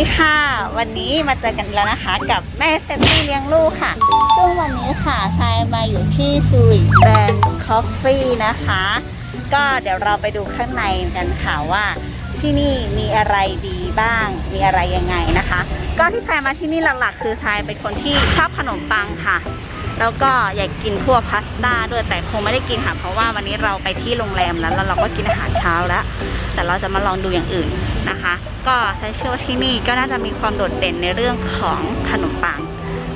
ดีค่ะ วันนี้มาเจอกันแล้วนะคะ กับแม่เซนตี้เลี้ยงลูกค่ะ ซึ่งวันนี้ค่ะชายมาอยู่ที่ซูริแบรนด์คอฟฟี่นะคะ ก็เดี๋ยวเราไปดูข้างในกันค่ะว่า ที่นี่มีอะไรดีบ้าง มีอะไรยังไงนะคะ ก็ที่ชายมาที่นี่หลักๆ คือชายเป็นคนที่ชอบขนมปังค่ะ แล้วก็อยากกินพวกพาสต้าด้วยแต่คงไม่ได้กินค่ะเพราะว่าวันนี้เราไปที่โรงแรมแล้วแล้วเราก็กินอาหารเช้าแล้ว แต่เราจะมาลองดูอย่างอื่นนะคะ ก็ใช้เชื่อว่าที่นี่ก็น่าจะมีความโดดเด่นในเรื่องของขนมปัง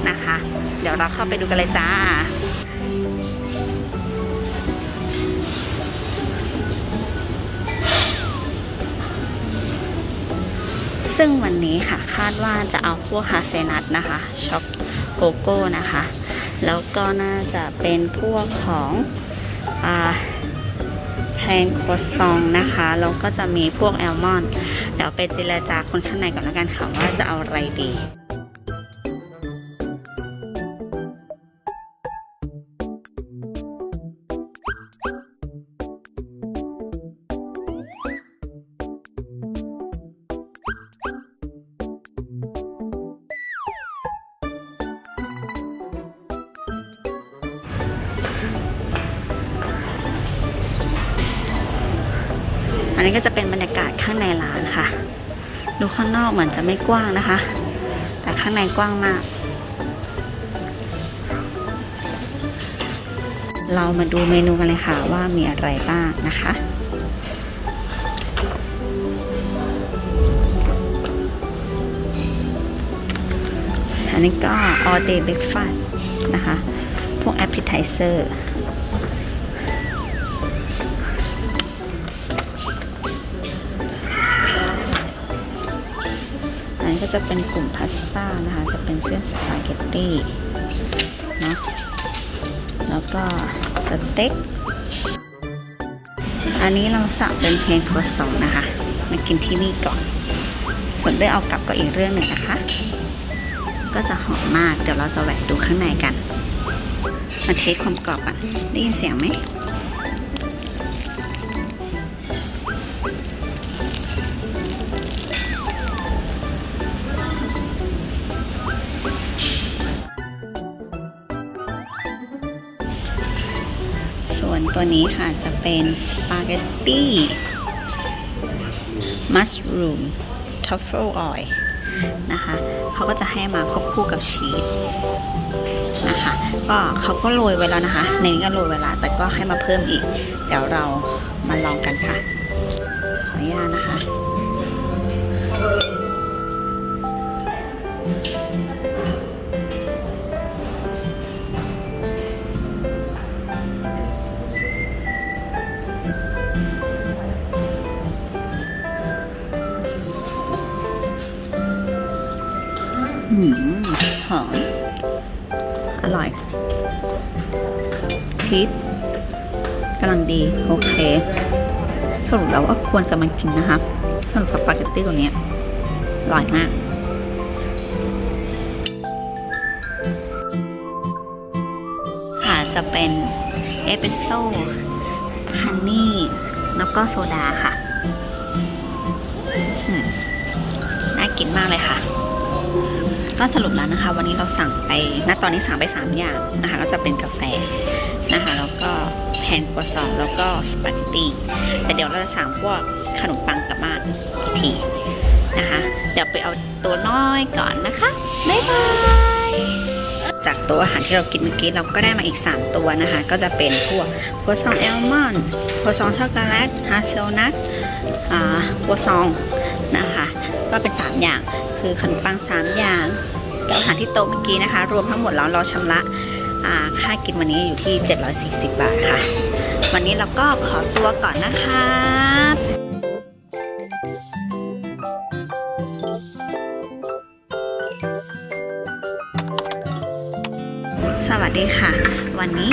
นะคะ เดี๋ยวเราเข้าไปดูกันเลยจ้าซึ่งวันนี้ค่ะคาดว่าจะเอาพวกฮาเซนัทนะคะช็อกโกโก้นะคะ แล้วก็น่าจะเป็นพวกของอแพนโคซองนะคะ แล้วก็จะมีพวกแอลมอนด์เดี๋ยวไปเจรจาคนข้างในก่อนแล้วกันค่ะว่าจะเอาอะไรดี อันนี้ก็จะเป็นบรรยากาศข้างในร้านค่ะ ดูข้างนอกเหมือนจะไม่กว้างนะคะ แต่ข้างในกว้างมาก เรามาดูเมนูกันเลยค่ะว่ามีอะไรบ้างนะคะอันนี้ก็ all day breakfast นะคะ พวก appetizer จะเป็นกลุ่มพาสต้านะคะ จะเป็นเส้นสปาเกตตี้เนาะแล้วก็สเต็ก อันนี้เราสั่งเป็นเพนครัวซองนะคะ มากินที่นี่ก่อน ส่วนได้เอากลับก็อีกเรื่องหนึ่งนะคะ ก็จะหอมมาก เดี๋ยวเราจะแหวกดูข้างในกัน มาเทสความกรอบอะ ได้ยินเสียงไหม วนตัวนี้ค่ะจะเป็นสปาเกตตี้มัสรูมทัฟเฟิลออยนะคะเขาก็จะให้มาควบคู่กับชีสนะคะก็เขาก็โรยไว้แล้วนะคะในนี้ก็โรยเวลาแต่ก็ให้มาเพิ่มอีก เดี๋ยวเรามาลองกันค่ะขออนุญาต นะคะหืมหอมอร่อยพีชกำลังดี โอเคสรุปแล้วว่าควรจะมากินนะคะสำหรับสปาเกตตี้ตัวนี้อร่อยมากค่ะจะเป็นเอสเปรสโซ่ฮันนี่ แล้วก็โซดาค่ะ น่ากินมากเลยค่ะ ก็สรุปแล้วนะคะ วันนี้เราสั่งไปณตอนนี้สั่งไป 3 อย่างนะคะก็จะเป็นกาแฟนะคะ แล้วก็แพนครัวซองแล้วก็สปาเกตตี้แต่เดี๋ยวเราจะสั่งพวกขนมปังกลับบ้านอีกทีนะคะ เดี๋ยวไปเอาตัวน้อยก่อนนะคะบ๊ายบายจากตัวอาหารที่เรากินเมื่อกี้เราก็ได้มาอีก 3 ตัวนะคะ ก็จะเป็นพวกครัวซองแอลมอนด์ครัวซองช็อกโกแลตฮาเซลนัทอ่าครัวซองนะคะ ก็เป็น 3 อย่าง คือขนมปัง 3 อย่างกับอาหารที่โต๊ะเมื่อกี้นะคะ รวมทั้งหมดแล้วเราชำระค่ากินวันนี้อยู่ที่ 740 บาทค่ะ วันนี้เราก็ขอตัวก่อนนะคะสวัสดีค่ะ วันนี้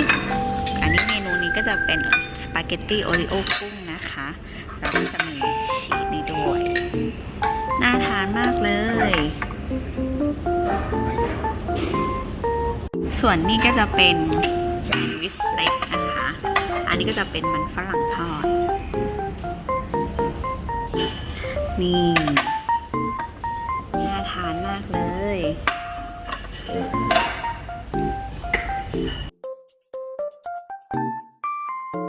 อันนี้เมนูนี้ก็จะเป็นสปาเกตตี้โอริโอกุ้งนะคะ แล้วก็จะมีชีสนี่ด้วย น่าทานมากเลย ส่วนนี้ก็จะเป็นแซนด์วิชเล็กนะคะ อันนี้ก็จะเป็นมันฝรั่งทอด นี่